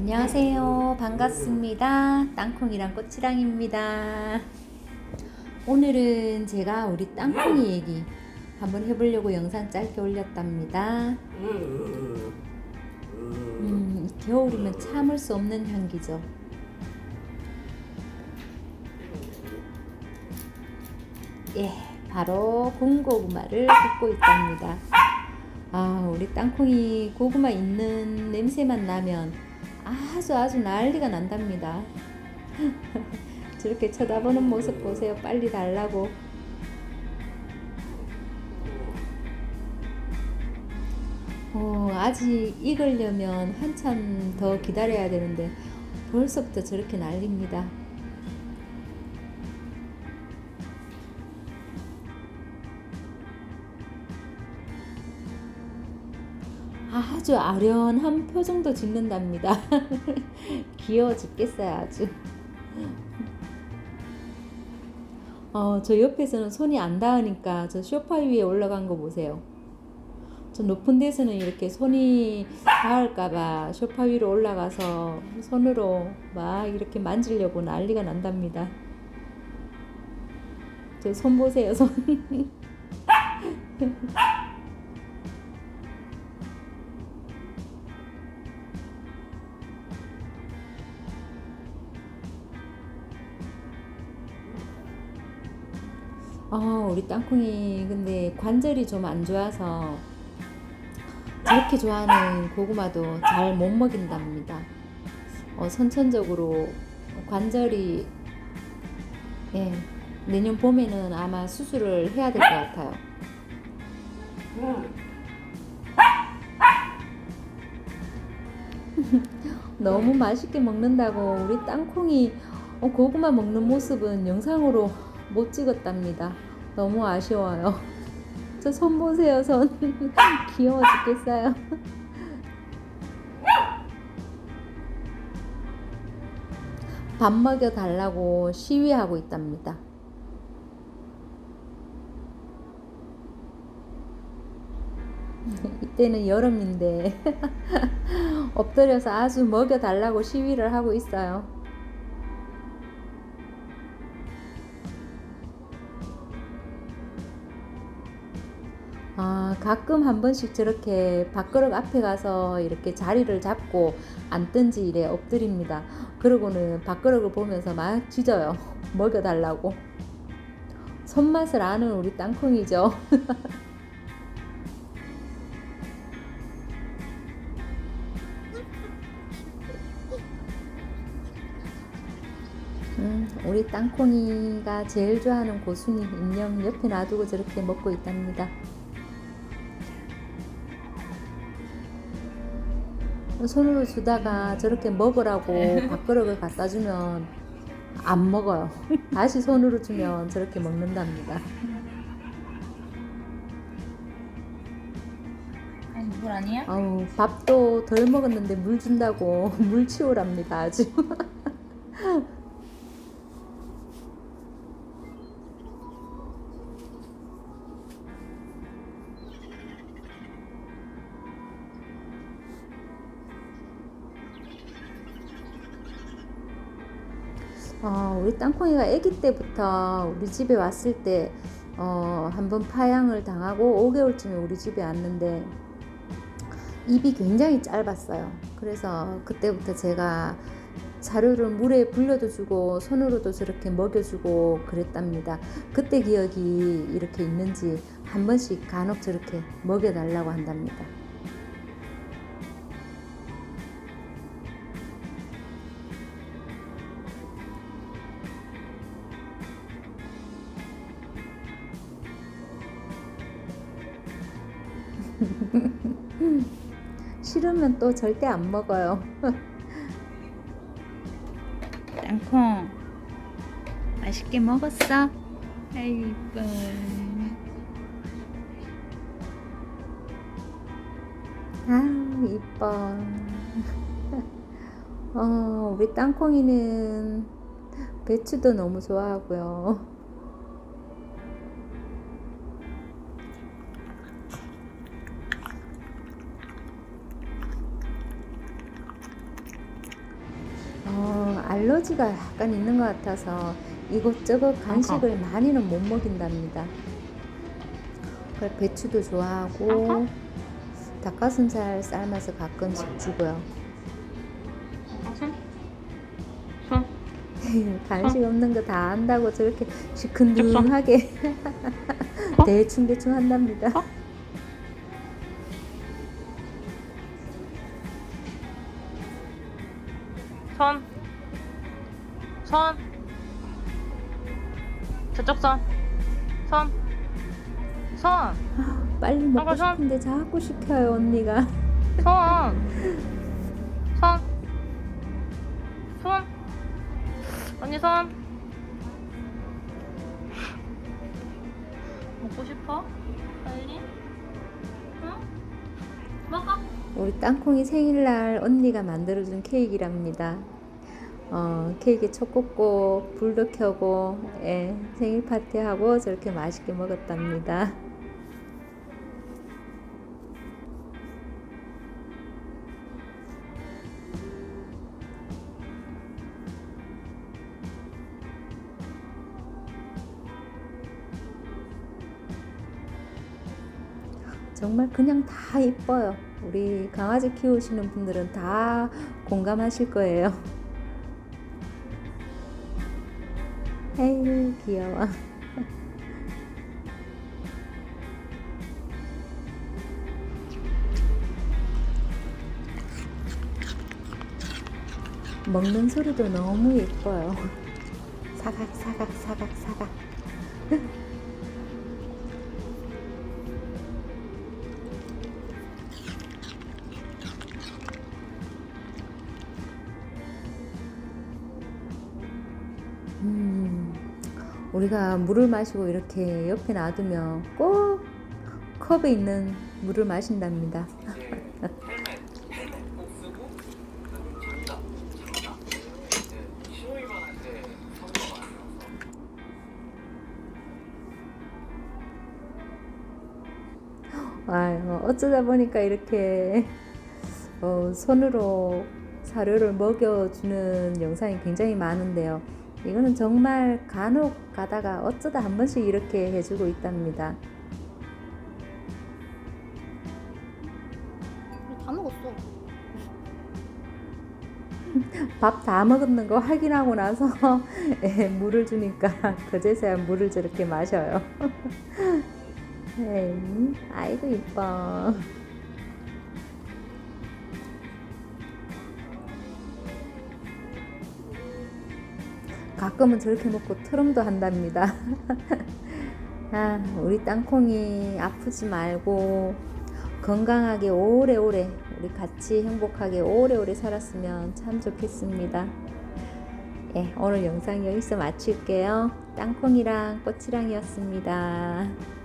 안녕하세요. 반갑습니다. 땅콩이랑 꽃이랑입니다. 오늘은 제가 우리 땅콩이 얘기 한번 해보려고 영상 짧게 올렸답니다. 음, 겨울이면 참을 수 없는 향기죠. 예, 바로 군고구마를 굽고 있답니다. 아, 우리 땅콩이 고구마 있는 냄새만 나면 아주 아주 난리가 난답니다. 저렇게 쳐다보는 모습 보세요. 빨리 달라고. 어, 아직 익으려면 한참 더 기다려야 되는데 벌써부터 저렇게 난립니다. 아주 아련한 표정도 짓는답니다. 귀여워 죽겠어요, 아주. 어, 저 옆에서는 손이 안 닿으니까 저 소파 위에 올라간 거 보세요. 저 높은 데서는 이렇게 손이 닿을까봐 소파 위로 올라가서 손으로 막 이렇게 만지려고 난리가 난답니다. 저 손 보세요, 손. 아, 우리 땅콩이 근데 관절이 좀 안 좋아서 저렇게 좋아하는 고구마도 잘 못 먹인답니다. 어, 선천적으로 관절이 예, 내년 봄에는 아마 수술을 해야 될 것 같아요. 너무 맛있게 먹는다고 우리 땅콩이 어, 고구마 먹는 모습은 영상으로 못 찍었답니다. 너무 아쉬워요. 저 손 보세요, 손. 귀여워 죽겠어요. 밥 먹여 달라고 시위하고 있답니다. 이때는 여름인데 엎드려서 아주 먹여 달라고 시위를 하고 있어요. 아, 가끔 한 번씩 저렇게 밥그릇 앞에 가서 이렇게 자리를 잡고 앉든지 이래 엎드립니다. 그러고는 밥그릇을 보면서 막 짖어요. 먹여달라고. 손맛을 아는 우리 땅콩이죠. 음, 우리 땅콩이가 제일 좋아하는 고순이 인형 옆에 놔두고 저렇게 먹고 있답니다. 손으로 주다가 저렇게 먹으라고 밥그릇을 갖다 주면 안 먹어요. 다시 손으로 주면 저렇게 먹는답니다. 아니 물 아니야? 아우, 밥도 덜 먹었는데 물 준다고 물 치우랍니다, 아주. 어, 우리 땅콩이가 아기 때부터 우리 집에 왔을 때 어, 한번 파양을 당하고 5개월쯤에 우리 집에 왔는데 입이 굉장히 짧았어요. 그래서 그때부터 제가 사료를 물에 불려도 주고 손으로도 저렇게 먹여주고 그랬답니다. 그때 기억이 이렇게 있는지 한 번씩 간혹 저렇게 먹여달라고 한답니다. 싫으면 또 절대 안 먹어요. 땅콩 맛있게 먹었어? 아이 이뻐 아, 이뻐. 어, 우리 땅콩이는 배추도 너무 좋아하고요. 알러지가 약간 있는 것 같아서 이것저것 간식을 많이는 못 먹인답니다. 그래, 배추도 좋아하고 닭가슴살 삶아서 가끔씩 주고요. 간식 없는 거 다 안다고 저렇게 시큰둥하게 대충 대충 한답니다. 손? 손? 저쪽 손? 손? 손? 빨리 먹고 전- 싶은데 자꾸 시켜요 언니가. 손? 손? 손? 언니 손? 먹고 싶어? 빨리? 응? 먹어? 우리 땅콩이 생일날 언니가 만들어준 케이크랍니다. 어, 케이크 초 꽂고 불도 켜고 예, 생일 파티하고 저렇게 맛있게 먹었답니다. 정말 그냥 다 이뻐요. 우리 강아지 키우시는 분들은 다 공감하실 거예요. 에이 귀여워. 먹는 소리도 너무 예뻐요. 사각 사각 사각 사각. 우리가 물을 마시고 이렇게 옆에 놔두면 꼭 컵에 있는 물을 마신답니다. 아유, 어쩌다 보니까 이렇게 어, 손으로 사료를 먹여주는 영상이 굉장히 많은데요. 이거는 정말 간혹 가다가 어쩌다 한 번씩 이렇게 해주고 있답니다. 다 먹었어. 밥 다 먹었는 거 확인하고 나서 예, 물을 주니까 그제서야 물을 저렇게 마셔요. 에이, 아이고 이뻐. 가끔은 저렇게 먹고 트름도 한답니다. 아, 우리 땅콩이 아프지 말고 건강하게 오래오래 우리 같이 행복하게 오래오래 살았으면 참 좋겠습니다. 예, 오늘 영상 여기서 마칠게요. 땅콩이랑 꼬치랑이었습니다.